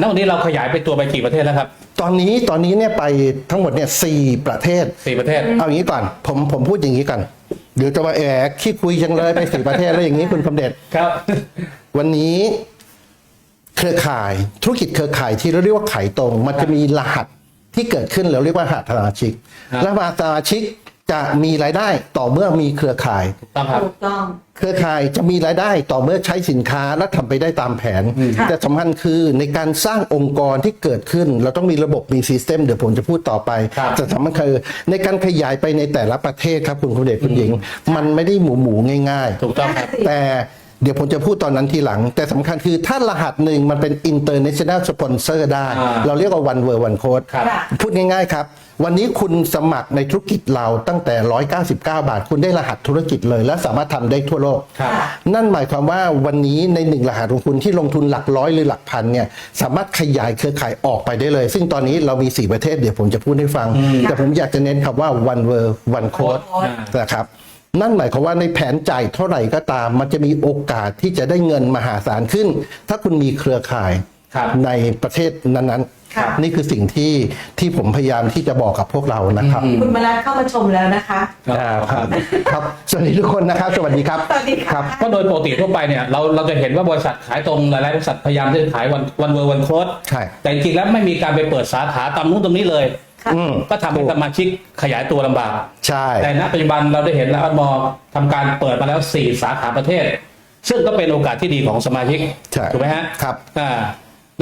ณวันนี้เราขยายไปตัวไปกี่ประเทศแล้วครับ ตอนนี้ตอนนี้เนี่ยไปทั้งหมดเนี่ยสี่ประเทศ สี่ประเทศ เอาอย่างนี้ก่อน ผมผมพูดอย่างนี้ก่อนเดี๋ยวจะมาแอบขี้คุยจังเลยไปสี่ประเทศแล้วอย่างนี้คุณคำเด็ดครับ วันนี้เครือข่ายธุรกิจเครือข่ายที่เราเรียกว่าขายตรง มันจะมีรหัสที่เกิดขึ้นเราเรียกว่ารหัสสมาชิกครับรหัสสมาชิก จะมีรายได้ต่อเมื่อมีเครือข่าย ต้องครับ ถูกต้อง เครือข่ายจะมีรายได้ต่อเมื่อใช้สินค้าและทำไปได้ตามแผน ค่ะ แต่สำคัญคือในการสร้างองค์กรที่เกิดขึ้น เราต้องมีระบบมีซิสเต็มเดี๋ยวผมจะพูดต่อไป ครับ แต่สำคัญคือในการขยายไปในแต่ละประเทศครับคุณคุณเดชคุณหญิง มันไม่ได้หมูหมูๆง่าย ๆ ถูกต้องครับแต่เดี๋ยวผมจะพูดตอนนั้นทีหลัง แต่สำคัญคือถ้ารหัสหนึ่งมันเป็น international sponsor ได้ อ่าเราเรียกว่า one word one code ครับ ค่ะ พูดง่ายๆครับ วันนี้คุณสมัครในธุรกิจเราตั้งแต่ 199 บาท คุณได้รหัสธุรกิจเลย และสามารถทำได้ทั่วโลกครับนั่นหมายความว่าวันนี้ในหนึ่งรหัสของคุณที่ลงทุนหลักร้อยหรือหลักพันเนี่ยสามารถขยายเครือข่ายออกไปได้เลย ซึ่งตอนนี้เรามี 4 ประเทศเดี๋ยวผมจะพูดให้ฟัง แต่ผมอยากจะเน้นคำว่า one word one code อ่านะครับนั่นหมายความว่าในแผนจ่ายเท่าไหร่ก็ตาม มันจะมีโอกาสที่จะได้เงินมหาศาลขึ้น ถ้าคุณมีเครือข่ายครับในประเทศนั้น ค่ะๆนี่คือสิ่งที่ที่ผมพยายามที่จะบอกกับพวกเรานะครับคุณมารัตเข้ามาชมแล้วนะคะอ่าครับครับสวัสดีทุกคนนะครับ สวัสดีครับสวัสดีค่ะครับก็โดยปกติทั่วไปเนี่ยเราเราจะเห็นว่าบริษัทขายตรงหลายๆบริษัทพยายามที่จะขายวันวันเวอร์วันโค้ดใช่แต่จริงๆแล้วไม่มีการไปเปิดสาขาตามนู้นตรงนี้เลยค่ะอืมก็ทำให้สมาชิกขยายตัวลำบาก ใช่ แต่ณปัจจุบันเราได้เห็นแล้วมอทำการเปิดมาแล้ว 4 สาขาประเทศ ซึ่งก็เป็นโอกาสที่ดีของสมาชิกใช่ถูกไหมฮะ ครับ อ่า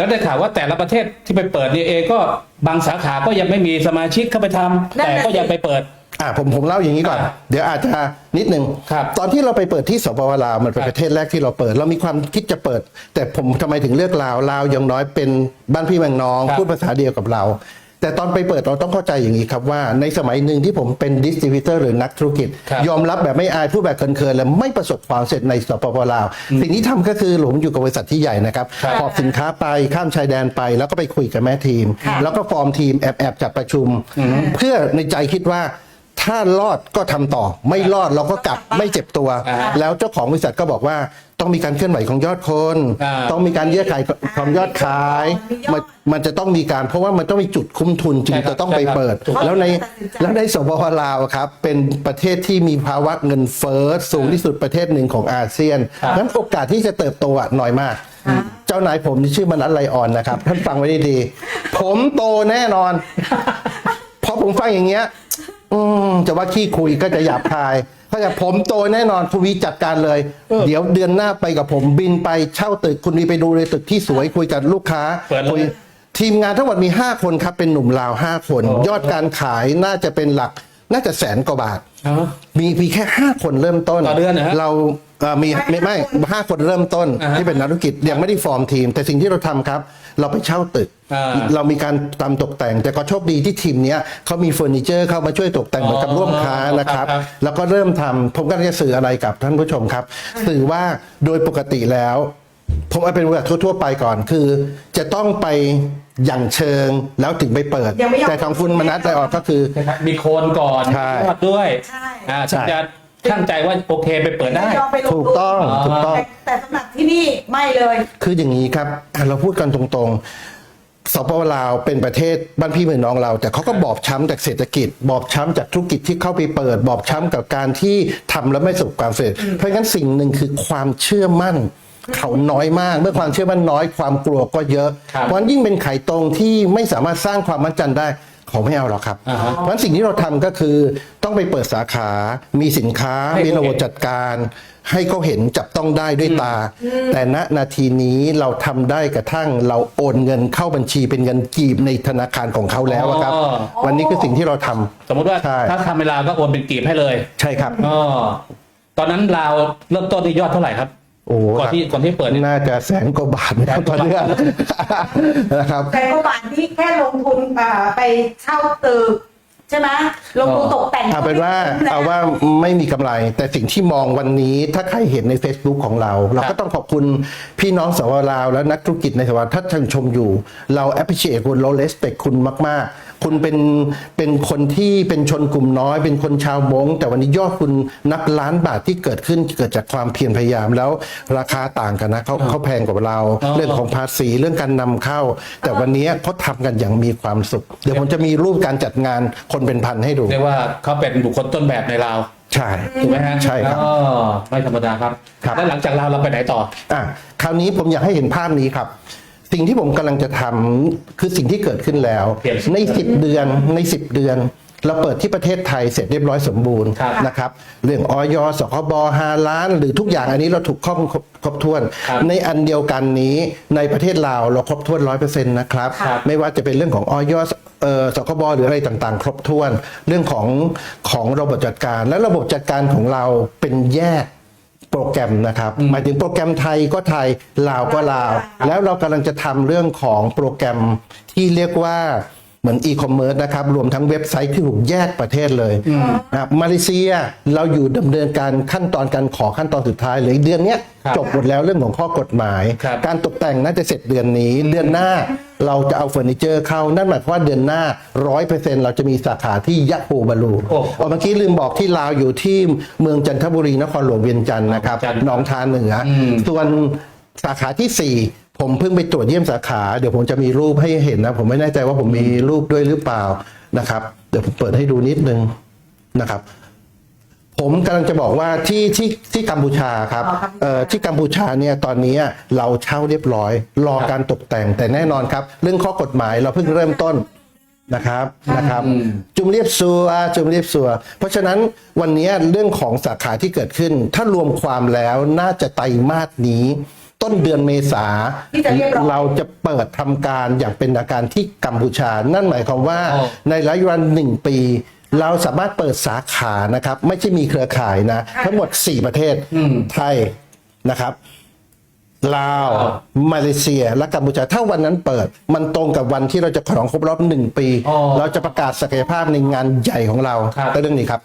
แล้วได้ข่าวว่าแต่ละประเทศที่ไปเปิดนี่เองก็บางสาขาก็ยังไม่มีสมาชิกเข้าไปทำนั่นแต่น่ะ ก็ยังสิไปเปิด อ่าผมผมเล่าอย่างนี้ก่อน อ่าเดี๋ยวอาจจะนิดนึงครับตอนที่เราไปเปิดที่สปปลาวมันเป็นครับประเทศแรกที่เราเปิด เรามีความคิดจะเปิด แต่ผมทำไมถึงเลือกลาวลาวอย่างน้อยเป็นบ้านพี่เมืองน้อง ครับพูดภาษาเดียวกับเรา แต่ตอนไปเปิดเราต้องเข้าใจอย่างนี้ครับว่า ในสมัยหนึ่งที่ผมเป็นดิสติบิวเตอร์หรือนักธุรกิจ ครับยอมรับแบบไม่อายพูดแบบเคินๆและไม่ประสบความสำเร็จในสปปลาว สิ่งที่ทำก็คือผมอยู่กับบริษัทที่ใหญ่นะครับครับหอบสินค้าไปข้ามชายแดนไป แล้วก็ไปคุยกับแม่ทีมค่ะแล้วก็ฟอร์มทีมแอบแอบจัดประชุม เพื่อในใจคิดว่า ถ้ารอดก็ทำต่อ ไม่รอดเราก็กลับไม่เจ็บตัวอ่าแล้วเจ้าของบริษัทก็บอกว่าต้องมีการเคลื่อนไหวของยอดคนอ่าต้องมีการแยกขายของยอดขายมียอดมันมันจะต้องมีการ เพราะว่ามันต้องมีจุดคุ้มทุนจึงใช่ครับจะต้องไปใช่ครับเปิดถูกแล้วในตัดสินใจแล้วในสปปลาวครับ เป็นประเทศที่มีภาวะเงินเฟ้อสูงที่สุดประเทศหนึ่งของอาเซียนครับนั้นโอกาสที่จะเติบโตอะน้อยมาก เจ้านายผมที่ชื่อมนัสไลออนนะครับท่านฟังไว้ดีๆผมโตแน่นอนพอผมฟังอย่างเงี้ย อืมจะว่าขี้คุยก็จะหยาบคายเขาจะผมโตแน่นอนคุณวีจัดการเลย เดี๋ยวเดือนหน้าไปกับผมบินไปเช่าตึกคุณวีไปดูเลยตึกที่สวยคุยกับลูกค้าเปิดเลย คุยทีมงานทั้งหมดมี 5 คนครับ เป็นหนุ่มลาว 5 คนโอ้ยอดการขายน่าจะเป็นหลัก น่าจะแสนกว่าบาท อ๋อ มีมีแค่5คนเริ่มต้นต่อเดือนเหรอฮะเราเอ่อมีไม่ไม่ห้าคนเริ่มต้นอ่าฮะที่เป็นนักธุรกิจยังไม่ได้ฟอร์มทีม แต่สิ่งที่เราทำครับ เราไปเช่าตึก อ่าเรามีการตามตกแต่ง แต่ก็โชคดีที่ทีมเนี้ยเขามีเฟอร์นิเจอร์เข้ามาช่วยตกแต่งเหมือนกับร่วมค้านะครับ ครับ แล้วก็เริ่มทำผมก็จะสื่ออะไรกับท่านผู้ชมครับ สื่อว่าโดยปกติแล้ว ผมเอาเป็นบริษัททั่วๆไปก่อนคือ จะต้องไปอย่างเชิงแล้วถึงไปเปิด ยังไม่ยอม แต่ของคุณมนัสไดออนก็คือมีโคนก่อนใช่ยอดด้วยใช่ อ่าใช่ถึงจะช่างใจว่าโอเคไปเปิดได้ ยอมไปลงทุนถูกต้องถูกต้อง แต่แต่สำหรับที่นี่ไม่เลย คืออย่างนี้ครับอะเราพูดกันตรงๆ สปปลาวเป็นประเทศบ้านพี่เมืองน้องเรา แต่เขาก็บอบช้ำจากเศรษฐกิจ บอบช้ำจากธุรกิจที่เข้าไปเปิด บอบช้ำกับการที่ทำแล้วไม่ประสบความสำเร็จ เพราะงั้นสิ่งหนึ่งคือความเชื่อมั่น เขาน้อยมาก เมื่อความเชื่อมั่นน้อยความกลัวก็เยอะ ครับเพราะฉะนั้นยิ่งเป็นไข่ตรงที่ไม่สามารถสร้างความมั่นใจได้เขาไม่เอาหรอกครับ อ่าฮะเพราะฉะนั้นสิ่งที่เราทำก็คือต้องไปเปิดสาขา มีสินค้า ให้มีเขาระบบเห็นจัดการ ให้เขาเห็นจับต้องได้ด้วยตา แต่ณนาทีนี้เราทำได้กระทั่งเราโอนเงินเข้าบัญชีเป็นเงินกีบในธนาคารของเขาแล้วอะครับ อ๋อ วันนี้คือสิ่งที่เราทำ สมมติว่าใช่ ถ้าทำเวลาก็โอนเป็นกีบให้เลยใช่ครับ อ๋อตอนนั้นเราวเริ่มต้นที่ยอดเท่าไหร่ครับ โอ้ก่อนที่ก่อนที่เปิดนี่น่าจะแสนกว่าบาทนะครับตอนเนี้ยนะครับ แต่ก็บาทที่แค่ลงทุนอ่าไปเช่าตึก ใช่ไหมลงทุนตกแต่งเอาเป็นว่าก็ไม่คุ้มแล้วเอาว่าไม่มีกำไร แต่สิ่งที่มองวันนี้ถ้าใครเห็นใน Facebook ของเรา เราก็ต้องขอบคุณพี่น้องสวลาว และนักธุรกิจในสวถ้าท่านชมอยู่ เรา appreciate คุณเรา respect คุณมาก ๆ คุณเป็นเป็นคนที่เป็นชนกลุ่มน้อย เป็นคนชาวมงแต่วันนี้ยอดคุณนับล้านบาทที่เกิดขึ้นเกิดจากความเพียรพยายามแล้วราคาต่างกันนะเขาเขาแพงกว่าเราอ๋อเรื่องของภาษีเรื่องการนำเข้า แต่วันนี้เขาทำกันอย่างมีความสุข เดี๋ยวผมจะมีรูปการจัดงานคนเป็นพันให้ดู เรียกว่าเขาเป็นบุคคลต้นแบบในลาวใช่ ถูกไหมฮะใช่ครับอ๋อไม่ธรรมดาครับ ครับ แล้วหลังจากลาวเราไปไหนต่อ อะคราวนี้ผมอยากให้เห็นภาพนี้ครับ สิ่งที่ผมกำลังจะทำคือสิ่งที่เกิดขึ้นแล้ว เปลี่ยน ใน 10 เดือนใน 10 เดือน เราเปิดที่ประเทศไทยเสร็จเรียบร้อยสมบูรณ์ครับนะครับเรื่องออยสคบฮาล้าน หรือทุกอย่างอันนี้เราถูกข้อมครบครบถ้วนครับในอันเดียวกันนี้ในประเทศลาวเราครบถ้วนร้อยเปอร์เซ็นต์นะครับครับไม่ว่าจะเป็นเรื่องของออยเอ่อสคบหรืออะไรต่างๆ ครบถ้วน เรื่องของของระบบจัดการ และระบบจัดการของเราเป็นแยกโปรแกรมนะครับหมายถึงโปรแกรมไทยก็ไทยลาวก็ลาว แล้วเรากำลังจะทำเรื่องของโปรแกรมที่เรียกว่า เหมือนอีคอมเมิร์ซนะครับ รวมทั้งเว็บไซต์ที่ถูกแยกประเทศเลยนะครับมาเลเซียเราอยู่ดำเนินการขั้นตอนการขอขั้นตอนสุดท้ายเหลยเดือนเนี้ยครับจบหมดแล้วเรื่องของข้อกฎหมายครับการตกแต่งน่าจะเสร็จเดือนนี้ เดือนหน้าเราจะเอาเฟอร์นิเจอร์เข้า นั่นหมายความว่าเดือนหน้าร้อยเปอร์เซ็นเราจะมีสาขาที่ยะโฮบาลูโอ้อ๋อเมื่อกี้ลืมบอกที่ลาวอยู่ที่เมืองจันทบุรีนครหลวงเวียงจันทร์นะครับจันทร์หนองทานเหนืออมส่วนสาขาที่ 4 ผมเพิ่งไปตรวจเยี่ยมสาขาเดี๋ยวผมจะมีรูปให้เห็นนะ ผมไม่แน่ใจว่าผมมีรูปด้วยหรือเปล่านะครับ เดี๋ยวผมเปิดให้ดูนิดนึงนะครับ ผมกำลังจะบอกว่าที่ที่ที่กัมพูชาครับอ๋อกัมพูชาเอ่อที่กัมพูชาเนี่ยตอนนี้เราเช่าเรียบร้อย รอการตกแต่งแต่แน่นอนครับ เรื่องข้อกฎหมายเราเพิ่งเริ่มต้นนะครับนะครับอืมจุมเรียบซัวจุมเรียบซัว เพราะฉะนั้นวันนี้เรื่องของสาขาที่เกิดขึ้น ถ้ารวมความแล้วน่าจะไตรมาสนี้ ต้นเดือนเมษาที่จะเรียบร้อยเราจะเปิดทำการอย่างเป็นทางการที่กัมพูชา นั่นหมายความว่าอ๋อในระยะเวลาหนึ่งปี เราสามารถเปิดสาขานะครับ ไม่ใช่มีเครือข่ายนะ ทั้งหมด 4 ประเทศอืมไทยนะครับลาวอ๋อมาเลเซีย และกัมพูชา ถ้าวันนั้นเปิด มันตรงกับวันที่เราจะฉลองครบรอบหนึ่งปีอ๋อเราจะประกาศศักยภาพในงานใหญ่ของเราครับแต่เรื่องนี้ครับ